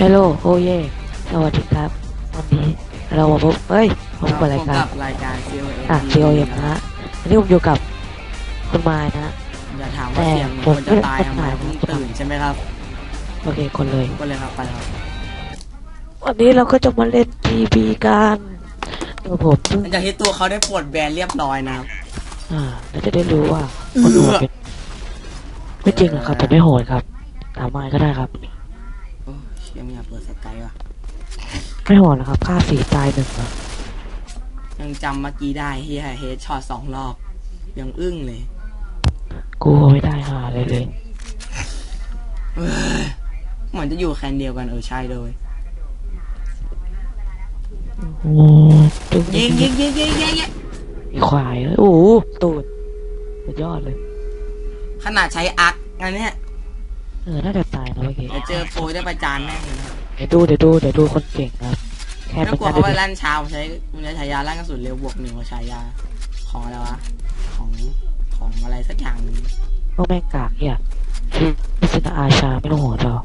ฮัลโหลโอเย่สวัสดีครับ วันนี้เรามาพบเฮ้ยผมเปิดรายการกับรายการ COM อะ COM นะฮะวันนี้ผมอยู่กับคุณไม้นะฮะอย่าถามว่าเสียงเหมือนคนจะตายทำไมเพิ่งตื่นใช่ไหมครับ โอเค คนเลยก็เลยครับไปครับ วันนี้เราก็จะมาเล่นทีบีกันเดี๋ยวผมเพิ่งหลังจากที่ตัวเขาได้ปลดแบนเรียบร้อยนะครับอ่าเราจะได้รู้ว่าคนโหดเป็นไม่จริงหรอกครับผมไม่โหดครับถามไม้ก็ได้ครับโอ้ ยเชี่ยไม่อยากเปิดสกายว่ะไม่โหดหรอกครับฆ่าสี่ตายหนึ่งครับยังจำเมื่อกี้ได้เฮียเฮดช็อตสองรอบ ยังอึ้งเลยกูไม่ได้หาเลยเลยเอ้ยเหมือนจะอยู่แคนเดียวกันเออใช่เลยโอ้ตึงยิงยิงยิงยิงยิงยิงมีควายเอ้ยโอ้โหตูดสุดยอดเลย ขนาดใช้อักอันเนี้ย เออน่าจะตายนะเมื่อกี้เดี๋ยวเจอโปรยได้ประจานแน่เลยนะครับเดี๋ยวดูเดี๋ยวดูเดี๋ยวดูคนเก่งนะครับ แค่ไม่เป็นกลัวการเขาดูไปลั่นเช้าผมใช้ผมใช้ฉายาลั่นกระสุนเร็วบวกหนึ่งกว่าฉายาของอะไรวะของของอะไรสักอย่างหนึงพวกแม่งกากเนี่ยคือพิษณอาชาไม่ต้องโหดหรอก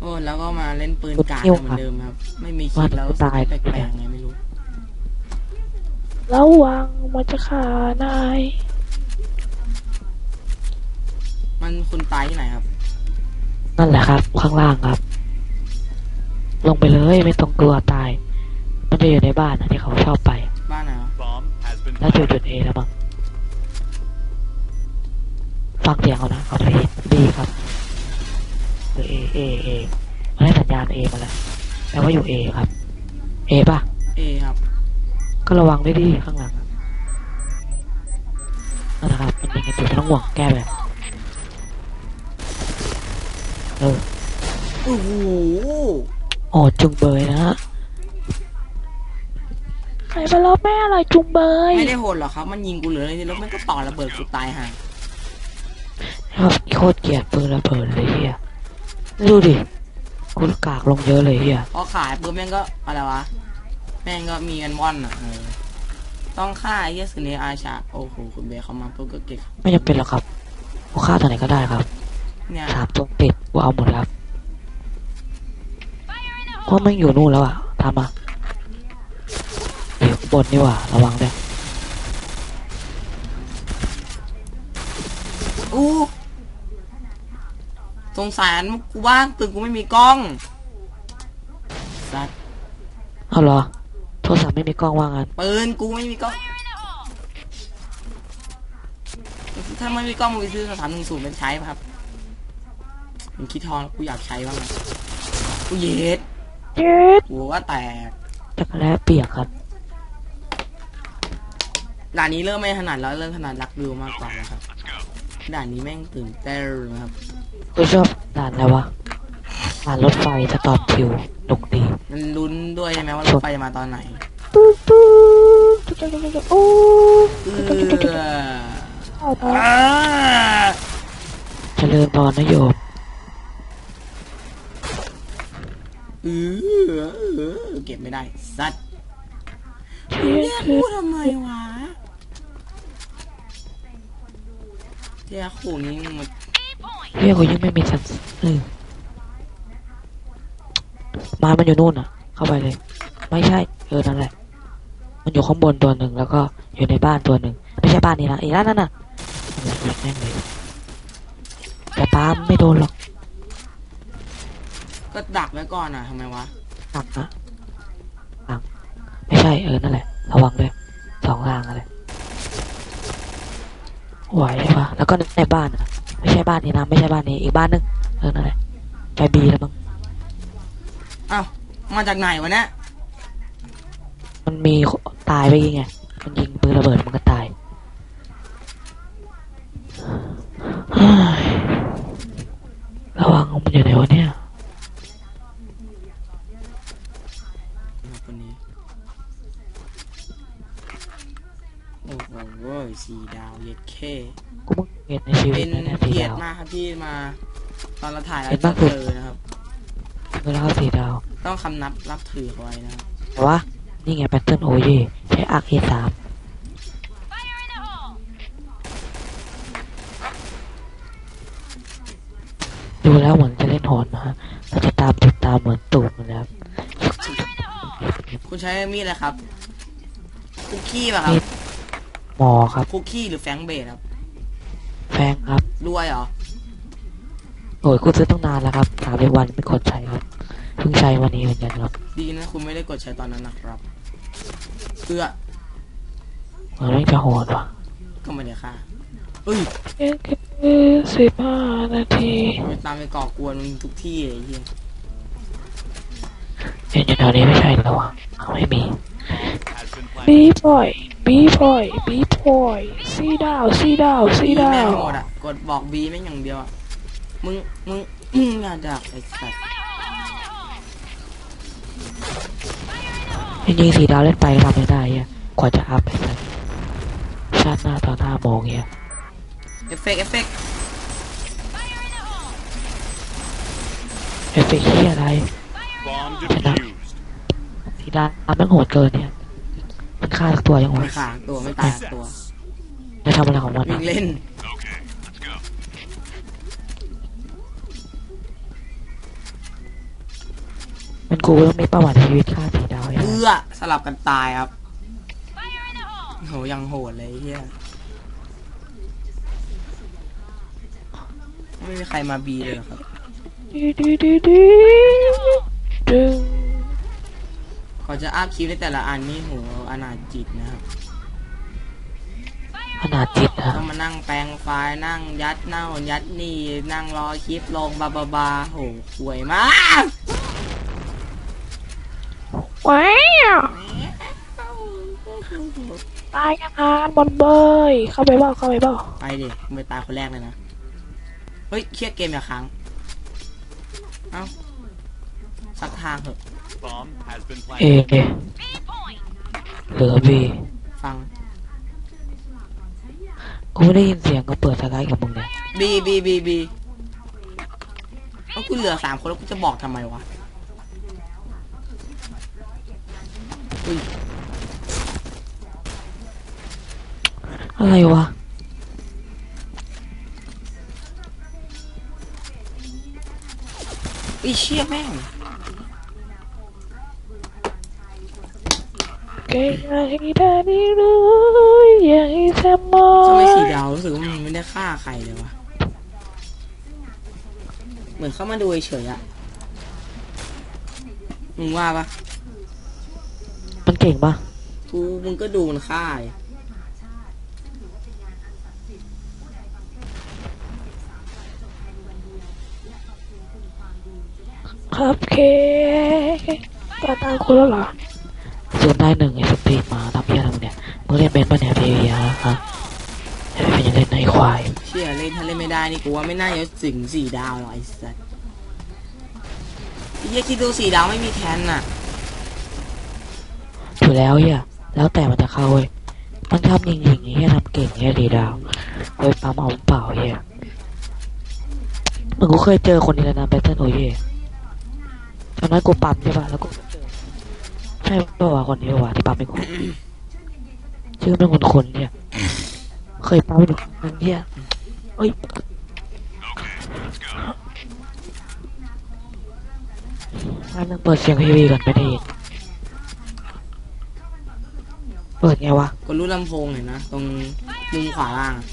โอ้แล้วก็มาเล่นปืนกากกดนิ้วเหมือนเดิมครับ ไม่มีคิวัดนแล้วตายแปลกๆไงไม่รู้ระวังมันจะฆ่านาย มันคุณตายที่ไหนครับ นั่นแหละครับ ข้างล่างครับ ลงไปเลยไม่ต้องกลัวตาย มันจะอยู่ในบ้านนะที่เขาชอบไป บ้านไหนวะ Bomb has been แล้วจุดจุดเอแล้วมั้งฟังเสียงเขานะเขาไปดีครับหรือเอเอเอมันให้สัญญาณเอมาแล้วแปลว่าอยู่เอครับเอป่ะ เอครับ ก็ระวังด้วยดิข้างหลังอะนั่นแหละครับ มันยิงกันอยู่ไม่ต้องห่วงแก้แบบ เออโอ้โหโอ้จุงเบยนะฮะใครมาล้อแม่อะไรจุงเบยไม่ได้โหดหรอกครับ มันยิงกูเหลือเลยแล้วมันก็ต่อระเบิดกูตายห่าครับโคตรเกลียดปืนระเบิดเลยเฮียดูดิกูกากลงเยอะเลยเฮียพอขายปุ๊บแม่งก็อะไรวะ แม่งก็มีเงินว่อนอะเออต้องฆ่าไอ้เหี้ยสเนอาชา โอ้โห คุณเบย์เขามาปุ๊บก็เก็บไม่จำเป็นหรอกครับกูฆ่าตัวไหนก็ได้ครับ เนี่ยสามตัวติดกูเอาหมดครับเพราะมันอยู่นู่นแล้วอะทำมาอยู่ข้างบนนี่หว่าระวังด้วยอู้สงสารกูบ้างตึงกูไม่มีกล้องสัตว์เอาเหรอ โทรศัพท์ไม่มีกล้องว่างั้นปืนกูไม่มีกล้อง ถ้าไม่มีกล้องมึงไปซื้อสามหนึ่งศูนย์เป็นใช้ป่ะครับ มึงคิดทองกูอยากใช้บ้างอะกูเย็ดเจ็ดกูว่าแตกจักรแล้เปียกครับด่านนี้เริ่มไม่ถนัดแล้วเริ่มถนัดรักวิวมากกว่านะครับ ด่านนี้แม่งตื่นเต้นนะครับกูชอบด่านอะไรวะด่านรถไฟสตอปคิวดุกดีมันลุ้นด้วยใช่ไหมว่ารถไฟจะมาตอนไหนปุ๊บปุ๊บจุ๊กจุ๊กจุ๊กจุ๊กโอ้เอออ่าเจริญพรนะโยม อเออเก็บไม่ได้สัตว์เจ็เนี่ยดพูทำไมวะเจ้าขู่นี้มันเฮียกูยังไม่มีสัญเออมามันอยู่นู่นอะ เข้าไปเลย ไม่ใช่ เออนั่นแหละ มันอยู่ข้างบนตัวหนึ่งแล้วก็อยู่ในบ้านตัวหนึ่งไม่ใช่บ้านนี้นะอีร้านนั่นน่ะแหละยิงแม่งเลยแต่ปามไม่โดนหรอก ก็ดักไว้ก่อนอะทำไมวะหนักนะหลังไม่ใช่เออนั่นแหละ ระวังด้วยสองทางอะไรไหวปะแล้วก็ในบ้านอะ ไม่ใช่บ้านนี้นะไม่ใช่บ้านนี้ อีกบ้านหนึงเออนั่นแหละไปบีแล้วมั้งอ้าวมาจากไหนวะเนี่ยมันมีตายไปยิงไงมันยิงปืนระเบิดมันก็ตายเฮ้ยระวังมันอยู่ไหนวะเนี่ย คนนี้ โอ้โหสี่ดาวเย็ดเคกูเพิ่งเห็นในชีวิเป็ตนนะเนี่ยสีเกียรดาติวมากครับที่มา ตอนเราถ่ายแล้วเป็นจะมากสุดเจอนะครับ เวลาสีดาว ต้องคำนับรับถือเขาไว้นะครับ แต่ว่า นี่ไงแพทเทิร์นโอเยใช้อาร์เอสามดูแล้วเหมือนจะเล่นหอนมาเราจะตามติดตามเหมือนตูดมันแล้ว คุณใช้มีดอะไรครับ คุกกี้ป่ะครับมีดหมอครับ คุกกี้หรือแฟรงก์เบดครับ แฟงครับรวยเหรอ โอ้ยกูซื้อตั้งนานแล้วครับสามวันไม่กดใช้ครับเพิ่งใช้วันนี้เหมือนกันครับดีนะคุณไม่ได้กดใช้ตอนนั้นนะครับเพื่อมันไม่จะโหดว่ะก็ไม่ได้ค่ะเอ้ยสิบห้านาที ไปตามไปก่อกวนมึงทุกที่เลยไอ้เฮีย เห็นอยู่แถวนี้ไม่ใช่แล้วอะไม่มี has been planted. บีบอยบีบอยบีบอยซีดาวซีดาวซีบีดาแม่งวหมดอะกดบอกบีแม่งอย่างเดียวอะมึงมึงมึงอย่าดักไอ้สัตว์จริงๆสีดาวเล่นไปทำไม่ได้อะกว่าจะอัพไปสักชาติหน้าตอนห้าโมงเนี่ยเอฟเฟกต์เอฟเฟกต์เอฟเฟกต์ที่อะไร Bomb defused. สีดาวมันโหดเกินเนี่ย มันฆ่าสักตัวยังไงไม่ขาดตัวไม่ตายสักตัว จะทำอะไรของมันวิ่อะงเล่น Okay, let's go. มันกูต้องมีประวัติชีวิตฆ่าสีดาวอย่างเอื้อสลับกันตายครับโหยังโหดเลยไอ้เฮียไม่มีใครมาบีเลยเหรอครับดีดีดีดีดึง ก่อนจะอัพคลิปในแต่ละอันนี่โหอนาจจิตนะครับขนาดจิตนะต้องมานั่งแปลงไฟล์นั่งยัดเน่ายัดนี่ นั่งรอคลิปลงบาบาบาโหห่วยมากว้าวตายกันนานบอลเบยเข้าไปบ้าเข้าไปบ้าไปดิมึงไปตายคนแรกเลยนะ เฮ้ยเครียดเกมอย่าค้าง เอ้า สักทางเถอะ Bomb has been เอ planted. เหลือบีฟัง กูไม่ได้ยินเสียงก็เปิดสไลด์กับมึงเนี่ยบีบีบีบีแล้วกูเหลือสามคนแล้วกูจะบอกทำไมวะอุ้ยอะไรวะไอ้เชี่ยแม่ง เก่งให้ได้ดีเลยอยากให้แซมมอทำไมยสีดาวรู้สึกว่ามันไม่ได้ฆ่าใครเลยวะ เหมือนเข้ามาดูเฉยๆอะมึงว่าปะมันเก่งปะกูมึงก็ดูมันฆ่าดิครับเคก็ตามคุณแล้วเหรอ ส่วนได้หนึ่งไอ้สตีมาทำเพี้ยอะไรเนี่ยมึงเล่นเป็นปะเนี่ยพีวีฮะฮะไอเป็นยังเล่นในควายเชี่ยเล่นถ้าเล่นไม่ได้นี่กูว่าไม่น่าจะถึงสี่ดาวหรอกไอ้สัสไอ้เหี้ยคิดดูสี่ดาวไม่มีแทนน่ะอยู่แล้วเฮียแล้วแต่มันจะเข้าเว้ยมันทำยิงยิงเฮียทำเก่งเฮียดีดาวโดยปั๊มเอาเปล่าเฮียมึงกูเคยเจอคนนี้แล้วนะแบทเทิลโอเย่ตอนนั้นกูปั๊มใช่ปะแล้วกู ช่ป่าวะคนนี้ป่าวะที่ปั๊มเป็นคนชื่อเป็นคนคนๆเนี่ย เคยปั๊มอยู่ครั้งนึงเฮียเอ้ยงั้นนึงเปิดเสียงทีวีก่อนไม่ได้ยินเปิดไงวะกดรูดลำโพงเห็นนะ ตรงมุมขวาล่างอะ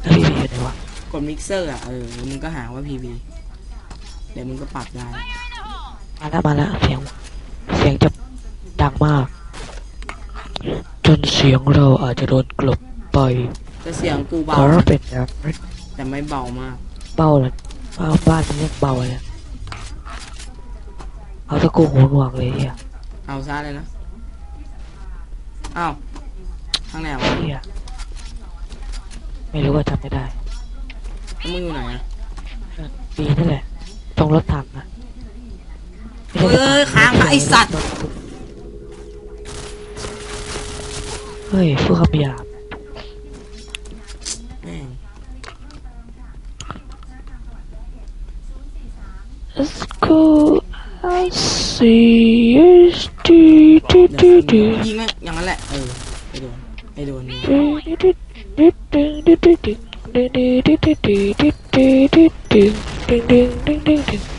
แล้วทีวีอยู่ไหนวะ กดมิกเซอร์อะ เออแล้วมึงก็หาว่าพีวี เดี๋ยวมึงก็ปรับได้ มาแล้วมาแล้วเสียงเสียงจะ ดังมาก จนเสียงเราอาจจะโดนกลบไปแต่เสียงกูขเบาอนะเป็นอย่างนั้นแต่ไม่เบามาก เบาเลยเบาบ้านมันเรียกเบาเลยเอาตะกูหูหนวกเลยเฮียเอาซะเลยนะอ้าวข้างไหนวะเฮียไม่รู้ว่าจำไม่ได้แล้วมึงอยู่ไหนอะปีนั่นแหละตรงรถถังอะไม่เฮ้ใช่รถถัยค้างมาไอสัตว์เฮ้ ยฟูคำหยาบ แม่ง Let's go I see us do do เดี๋ยว do do ยิงแม่งอย่างนั้นแหละ เออไปโดนไปโดน do do do do do do do do do do do do do do do แก้ดีครับ oh เ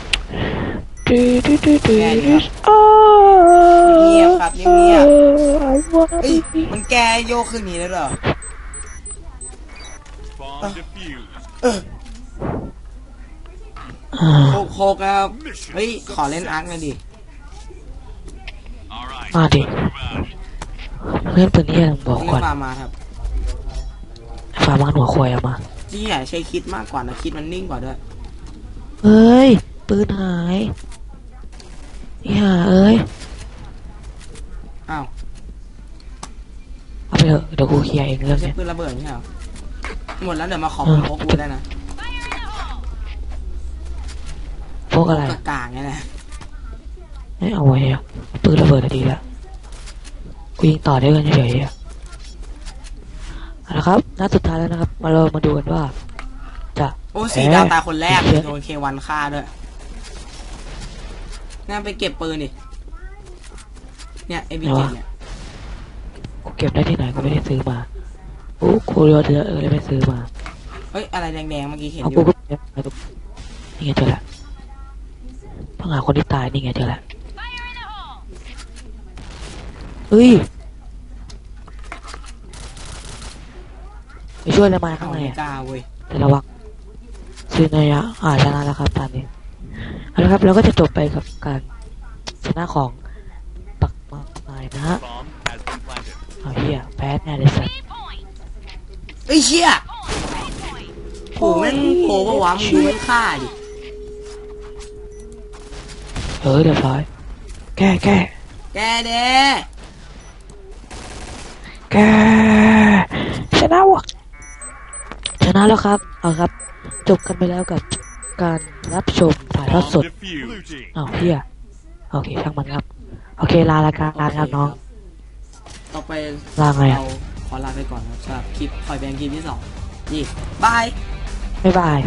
งียบครับเงียบ I wanna เอ้ย be มันแก้โยกขึ้นนี้ได้เหรอ Bomb defused. อ่าโคกโคกครับ เฮ้ย ขอเล่นอาร์คหน่อยดิ All right. มาดิ Move out. เล่นปืนนี่ยังบอกเล่ก่อนนฟาร์มมาครับฝามันหัวควายออกมาที่ใหญ่ใช้คิดมากกว่านะ คิดมันนิ่งกว่าด้วย เฮ้ย ปืนหาย อีห่าเอ้ย อ้าวเอาไปเถอะเดี๋ยวกูเคลียร์เองเรื่องใช้เนี้ยปืนระเบิดไม่ใช่เหรอหมดแล้วเดี๋ยวมาขอปืนพกกูได้นะพวกอะไรกากางๆเนี่ยแหละไม่เอาไว้อะปืนระเบิดอะดีละกูยิงต่อได้กันเฉยๆอะเอาละครับนัดสุดท้ายแล้วนะครับ มาเรามาดูกันว่า จะโอ้สี่ดาวตายคนแรกโดนเควันฆ่าด้วย งั้นไปเก็บปืนดิ เนี่ยเอบีเจ็ดเนี่ยกูเก็บได้ที่ไหนก็ไม่ได้ซื้อมาโอ้กูเรือเดือเออเลยไม่ซื้อมาเฮ้ยอะไรแดงๆเมื่อกี้เห็นเอาอกูยู่ก็เก็บมาตรงนี่ไงเจอละต้องหาคนที่ตายนี่ไงเจอละเฮ้ยไปช่วยเลยมาข้าเอางในไม่อะกล้าเว้ยแต่ระวังซื้อนายะอ่าชนะแล้วครับตอนนี้ เอาละครับเราก็จะจบไปกับการชนะของปักมากมายนะฮะ Bomb has been planted. เอาเฮียแพ้แน่เลยสัตว์เอ้ยเชี่ยโหแม่งโผล่ปะวะมึงดูไม่ฆ่าดิเออเรียบร้อยแก้แก้แกเด้แก้ชนะวะชนะแล้วครับเอาครับ จบกันไปแล้วกับ การรับชมถ่ายทอด Bomb สด defused. Blue team. อ้าวเฮียโอเคช่างมันครับ โอเคลาละกันลาครับน้องต่อไปลาไงอะเราขอลาไปก่อนนะครับสำหรับคลิปคอยแบงคลิปที่สองนี่บาย บ๊ายบาย